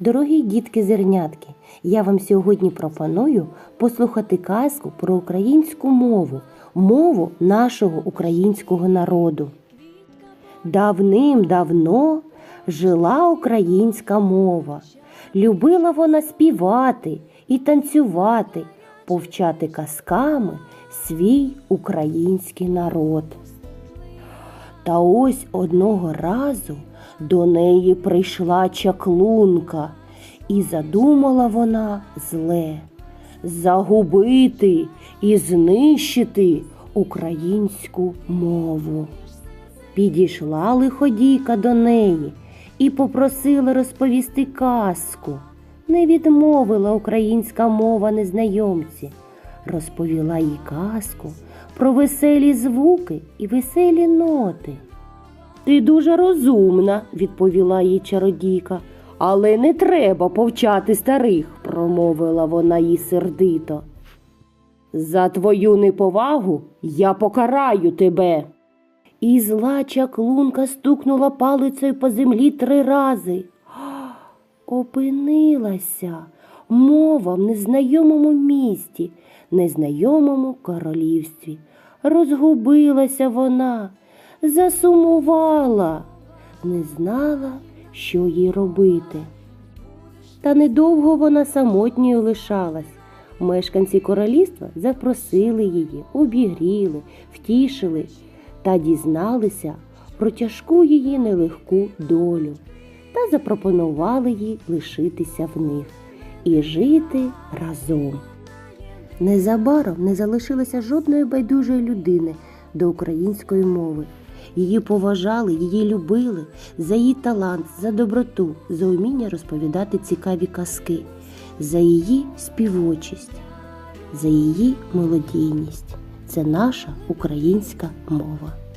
Дорогі дітки-зернятки, я вам сьогодні пропоную послухати казку про українську мову, мову нашого українського народу. Давним-давно жила українська мова. Любила вона співати і танцювати, повчати казками свій український народ. Та ось одного разу до неї прийшла чаклунка, і задумала вона зле загубити і знищити українську мову. Підійшла лиходійка до неї і попросила розповісти казку. Не відмовила українська мова незнайомці, розповіла їй казку про веселі звуки і веселі ноти. Ти дуже розумна, відповіла їй чародійка, але не треба повчати старих, промовила вона їй сердито. За твою неповагу я покараю тебе. І зла чаклунка стукнула палицею по землі три рази. Опинилася мова в незнайомому місті, незнайомому королівстві. Розгубилася вона, засумувала, не знала, що їй робити. Та недовго вона самотньою лишалась. Мешканці королівства запросили її, обігріли, втішили та дізналися про тяжку її нелегку долю та запропонували їй лишитися в них і жити разом. Незабаром не залишилося жодної байдужої людини до української мови. Її поважали, її любили за її талант, за доброту, за уміння розповідати цікаві казки, за її співочість, за її мелодійність. Це наша українська мова.